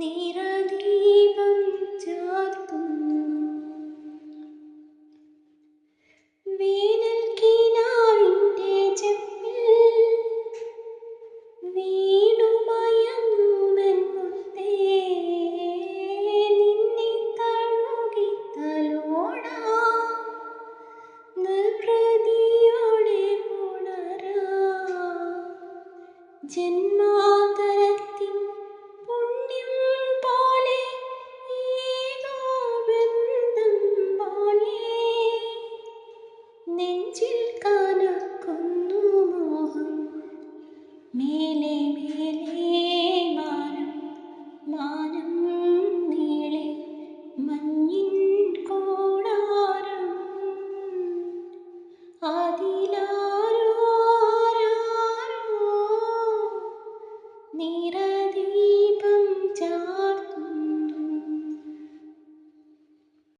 നിറദീപം ചാർത്തുന്നു. വേനൽ വേനൽക്കിനാവിന്റെ ചെപ്പിൽ വീണുമയങ്ങുമെൻ മുത്തേ. നിന്നെ തഴുകി തലോടാം നിർവൃതിയോടെ പുണരാം. ജന്മാന്തരത്തിൻ മേലെ മേലെ മാനം മാനം മഞ്ഞിൻ അതിലാരോ നീറ